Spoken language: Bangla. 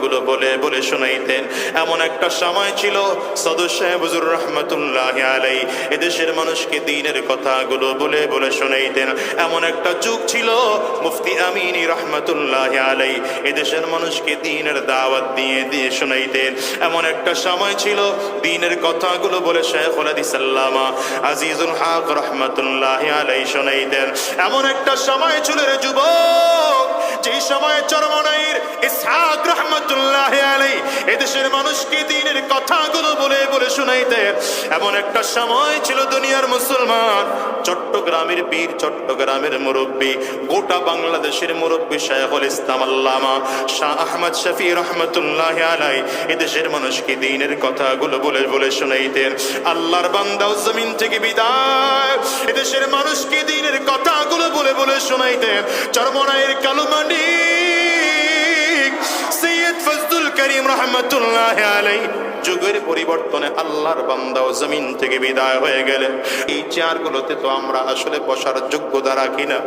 কথাগুলো বলে বলে শোনাইতেন। এমন একটা সময় ছিল সদস্য রহমতুল্লাহ আলাই এদেশের মানুষকে দিনের কথাগুলো বলে বলে শোনাইতেন। এমন একটা যুগ ছিল, মুফতি আমিনী রহমতুল্লাহ আলাই এদেশের মানুষকে দিনের দাওয়াত দিয়ে দিয়ে শোনাইতেন। এমন একটা সময় ছিল, দিনের কথাগুলো বলে শেখুল হাদিস আল্লামা আজিজুল হক রহমতুল্লাহ আলাই শোনাইতেন। এমন একটা সময় ছিল রে যুবক, যে সময় চরমনাইর এদেশের মানুষকে দিনের কথাগুলো বলে বলে শুনাইতেন এমন একটা সময় ছিল দুনিয়ার মুসলমান, চট্টগ্রামের বীর, চট্টগ্রামের মুরব্বী, গোটা বাংলাদেশের মুরব্বী শায়খুল ইসলাম আল্লামা শাহ আহমদ শফি রহমতুল্লাহ আলাই এদেশের মানুষকে দিনের কথাগুলো বলে বলে শুনাইতেন। আল্লাহর বান্দাও জমিন থেকে বিদায়। এদেশের মানুষকে দিনের কথাগুলো বলে বলে শোনাইতেন। চরমনাইয়ের কালুমানি করিম রহমতুল্লাহ আলাই যুগের পরিবর্তনে আল্লাহর বান্দা ও জমিন থেকে বিদায় হয়ে গেলেন। এই চেয়ারগুলোতে তো আমরা আসলে বসার যোগ্যতা রাখি না।